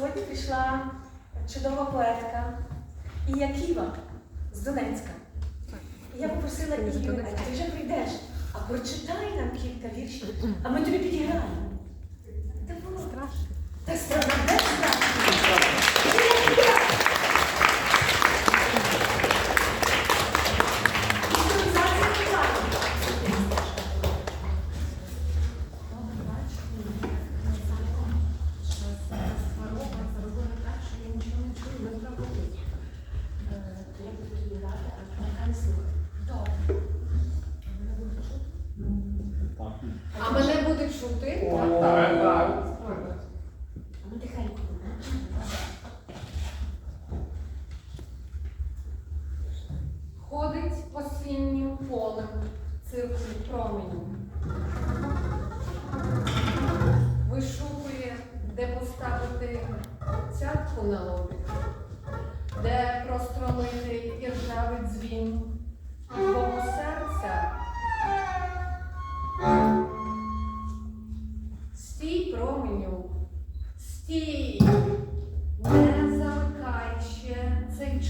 сьогодні прийшла чудова поетка Ія Ківа з Донецька. І я попросила її, Ію, а ти вже прийдеш, а прочитай нам кілька віршів, а ми тобі підіграємо. Та було Страшно. так страшно, де страшно? Імпровізація плану. А Так, так. Ну, тихенько. Ходить осіннім полем циркуль променю. Вишукує, де поставити цятку на лобі, де простромити іржавий дзвін твого серця. Стій, не замикай ще цей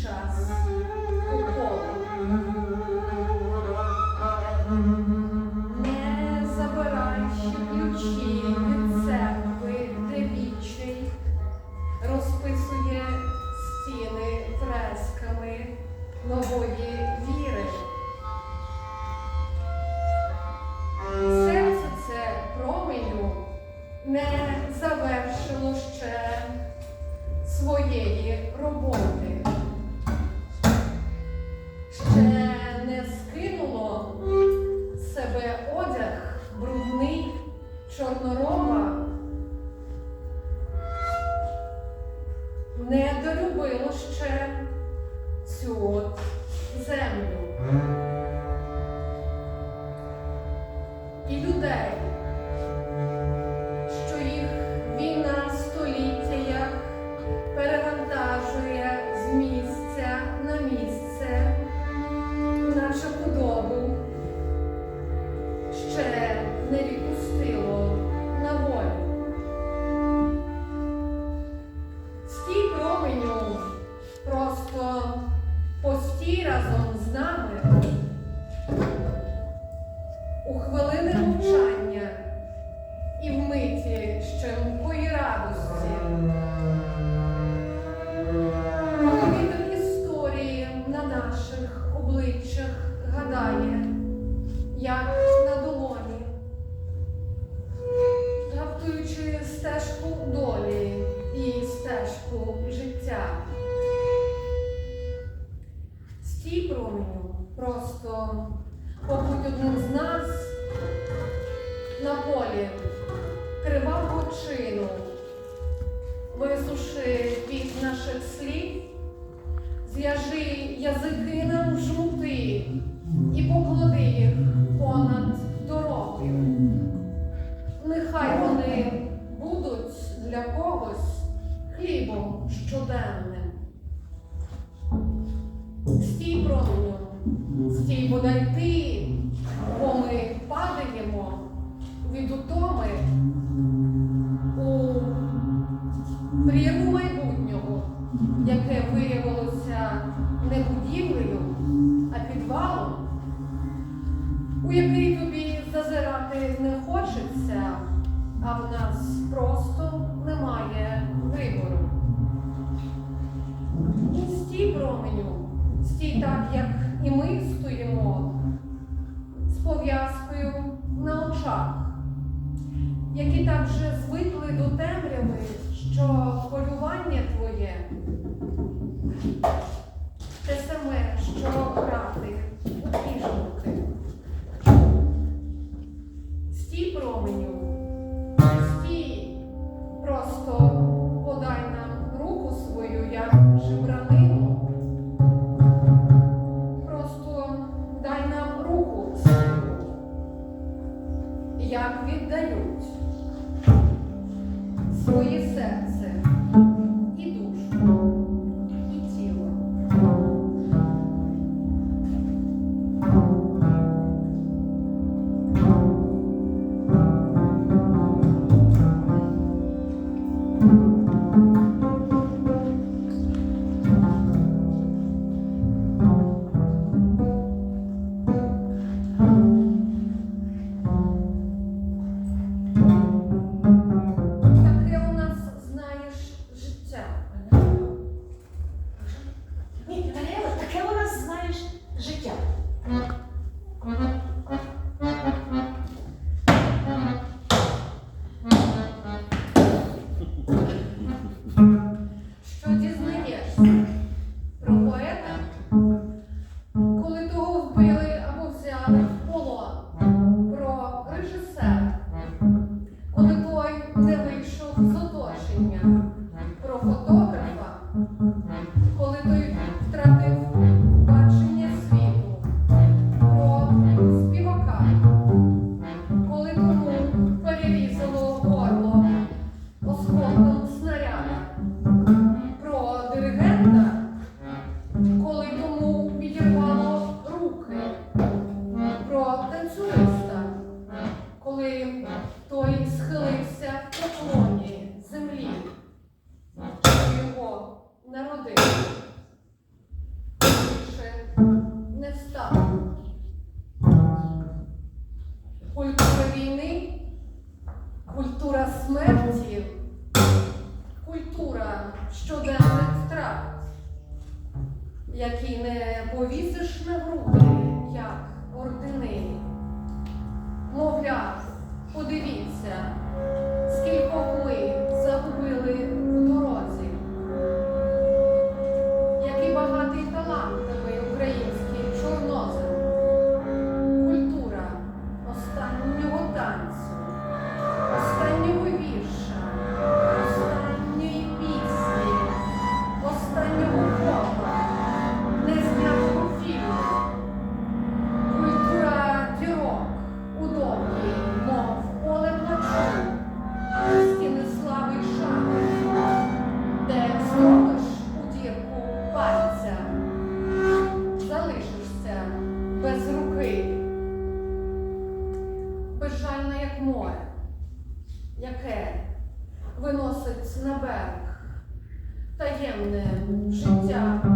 чорнороба, не долюбило ще цю землю. Долі і стежку життя. Стій променю, просто побудь одним з нас на полі кривавого чину, висуши від наших слів, зв'яжи язики нам в жмути і поклади їх понад дорогою. Нехай вони для когось хлібом щоденним. Стій променю, стій бодай ти, бо ми падаємо від утоми у прірву майбутнього, яке виявилося не будівлею, а підвалом, у який тобі зазирати не хочеться, а в нас просто немає вибору. Стій променю, стій так, як і ми крапець, який не повісиш на груди, як ордини. Мовляв, подивіться, скількох ми загубили. таємне життя.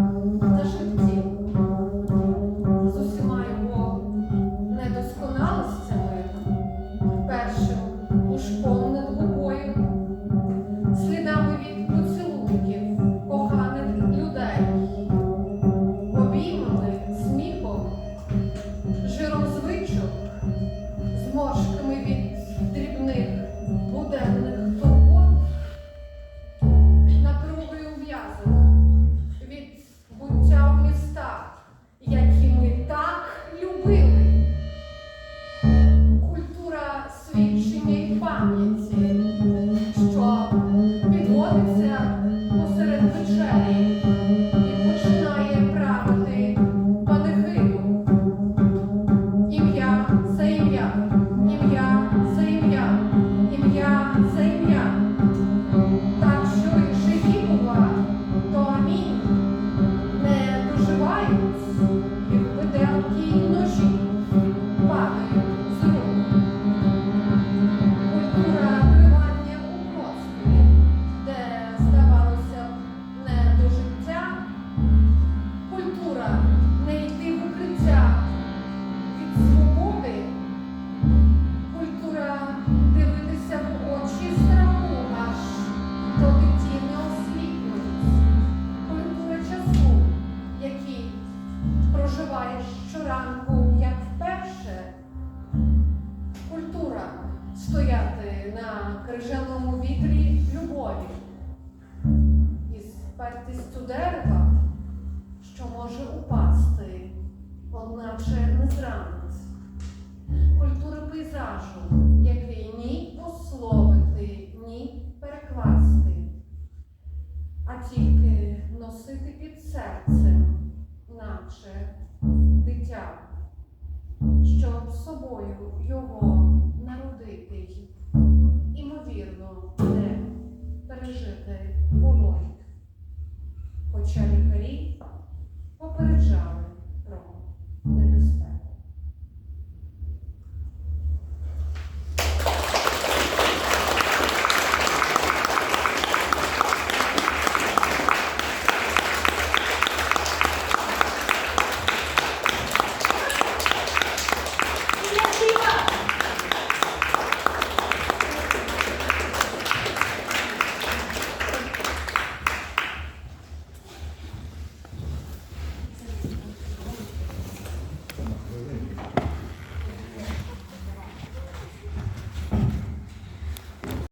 крижаному вітрі любові і спертістю дерева, що може упасти, одначе не зранить, культури пейзажу, як війні у слові. попереджав.